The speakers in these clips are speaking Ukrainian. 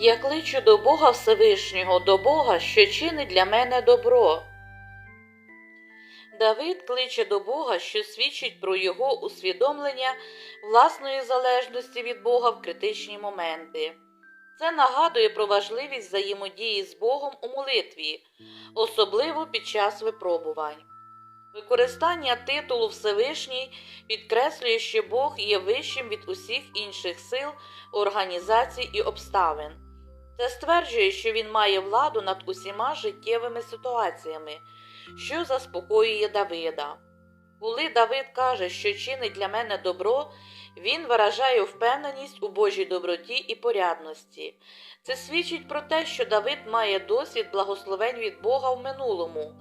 Я кличу до Бога Всевишнього, до Бога, що чинить для мене добро. Давид кличе до Бога, що свідчить про його усвідомлення власної залежності від Бога в критичні моменти. Це нагадує про важливість взаємодії з Богом у молитві, особливо під час випробувань. Використання титулу Всевишній підкреслює, що Бог є вищим від усіх інших сил, організацій і обставин. Це стверджує, що він має владу над усіма життєвими ситуаціями, що заспокоює Давида. Коли Давид каже, що чинить для мене добро, він виражає впевненість у Божій доброті і порядності. Це свідчить про те, що Давид має досвід благословень від Бога в минулому,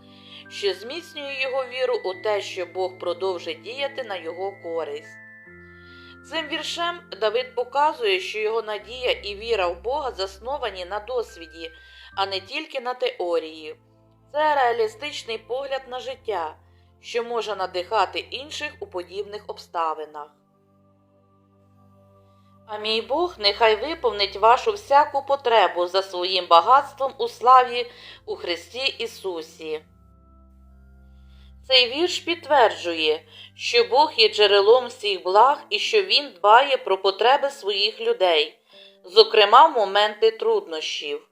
що зміцнює його віру у те, що Бог продовжить діяти на його користь. Цим віршем Давид показує, що його надія і віра в Бога засновані на досвіді, а не тільки на теорії. Це реалістичний погляд на життя, що може надихати інших у подібних обставинах. А мій Бог нехай виповнить вашу всяку потребу за своїм багатством у славі у Христі Ісусі. Цей вірш підтверджує, що Бог є джерелом всіх благ і що Він дбає про потреби своїх людей, зокрема в моменти труднощів.